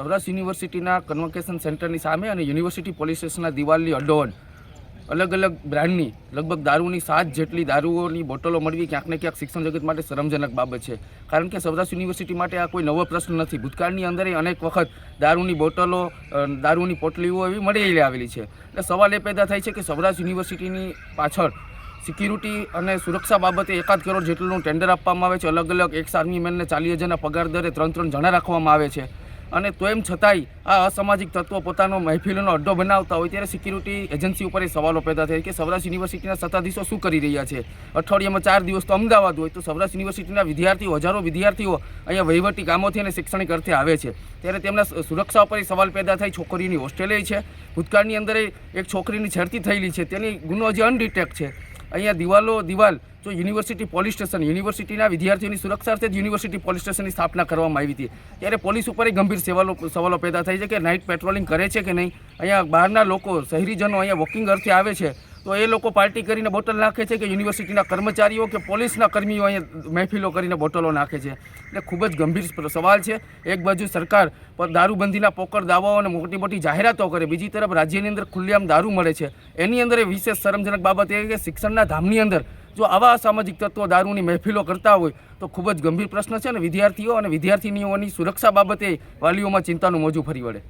સૌરાષ્ટ્ર યુનિવર્સિટીના કન્વોકેશન સેન્ટરની સામે અને યુનિવર્સિટી પોલીસ સ્ટેશનના દિવાલની અડોઅડ અલગ અલગ બ્રાન્ડની, લગભગ દારૂની સાત જેટલી દારૂઓની બોટલો મળવી ક્યાંક ને ક્યાંક શિક્ષણ જગત માટે શરમજનક બાબત છે. કારણ કે સૌરાષ્ટ્ર યુનિવર્સિટી માટે આ કોઈ નવો પ્રશ્ન નથી. ભૂતકાળની અંદર અનેક વખત દારૂની બોટલો દારૂની પોટલીઓ એવી મળી આવેલી છે. એટલે સવાલ એ પેદા થાય છે કે સૌરાષ્ટ્ર યુનિવર્સિટીની પાછળ સિક્યુરિટી અને સુરક્ષા બાબતે એકાદ કરોડ જેટલું ટેન્ડર આપવામાં આવે છે. અલગ અલગ એક્સ આર્મી મેનને ચાલીસ હજારના પગાર દરે ત્રણ ત્રણ જણા રાખવામાં આવે છે. અને તો એમ છતાંય આ અસામાજિક તત્વો પોતાનો મહેફિલોનો અડ્ડો બનાવતા હોય ત્યારે સિક્યુરિટી એજન્સી ઉપર એ સવાલો પેદા થાય કે સૌરાષ્ટ્ર યુનિવર્સિટીના સત્તાધીશો શું કરી રહ્યા છે? અઠવાડિયામાં ચાર દિવસ તો અમદાવાદ હોય તો સૌરાષ્ટ્ર યુનિવર્સિટીના વિદ્યાર્થીઓ, હજારો વિદ્યાર્થીઓ અહીંયા વહીવટી કામોથી અને શૈક્ષણિક અર્થે આવે છે. ત્યારે તેમના સુરક્ષા ઉપર સવાલ પેદા થાય, છોકરીની હોસ્ટેલે છે, ભૂતકાળની અંદર એક છોકરીની છેડતી થયેલી છે, તેની ગુનો હજી અનડિટેક્ટ છે. અહીંયા દિવાલો, દિવાલ જો યુનિવર્સિટી પોલીસ સ્ટેશન, યુનિવર્સિટીના વિદ્યાર્થીઓની સુરક્ષા અર્થે જ યુનિવર્સિટી પોલીસ સ્ટેશનની સ્થાપના કરવામાં આવી હતી. ત્યારે પોલીસ ઉપર ગંભીર સવાલો સવાલો પેદા થાય છે કે નાઇટ પેટ્રોલિંગ કરે છે કે નહીં? અહીંયા બહારના લોકો, શહેરીજનો અહીંયા વોકિંગ અર્થે આવે છે. તો એ લોકો પાર્ટી કરીને બોટલ નાખે છે કે યુનિવર્સિટીના કર્મચારીઓ કે પોલીસના કર્મીઓ અહીંયા મહેફિલો કરીને બોટલો નાખે છે? એટલે ખૂબ જ ગંભીર સવાલ છે. એક બાજુ સરકાર પર દારૂબંધીના પોકળ દાવાઓ અને મોટી મોટી જાહેરાતો કરે, બીજી તરફ રાજ્યની અંદર ખુલ્લેઆમ દારૂ મળે છે. એની અંદર એ વિશેષ શરમજનક બાબત એ કે શિક્ષણના ધામની અંદર જો આવા અસામાજિક તત્વો દારૂની મહેફિલો કરતા હોય, તો ખૂબ જ ગંભીર પ્રશ્ન છે અને વિદ્યાર્થીઓ અને વિદ્યાર્થીનીઓની સુરક્ષા બાબતે વાલીઓમાં ચિંતાનું મોજું ફરી વળે.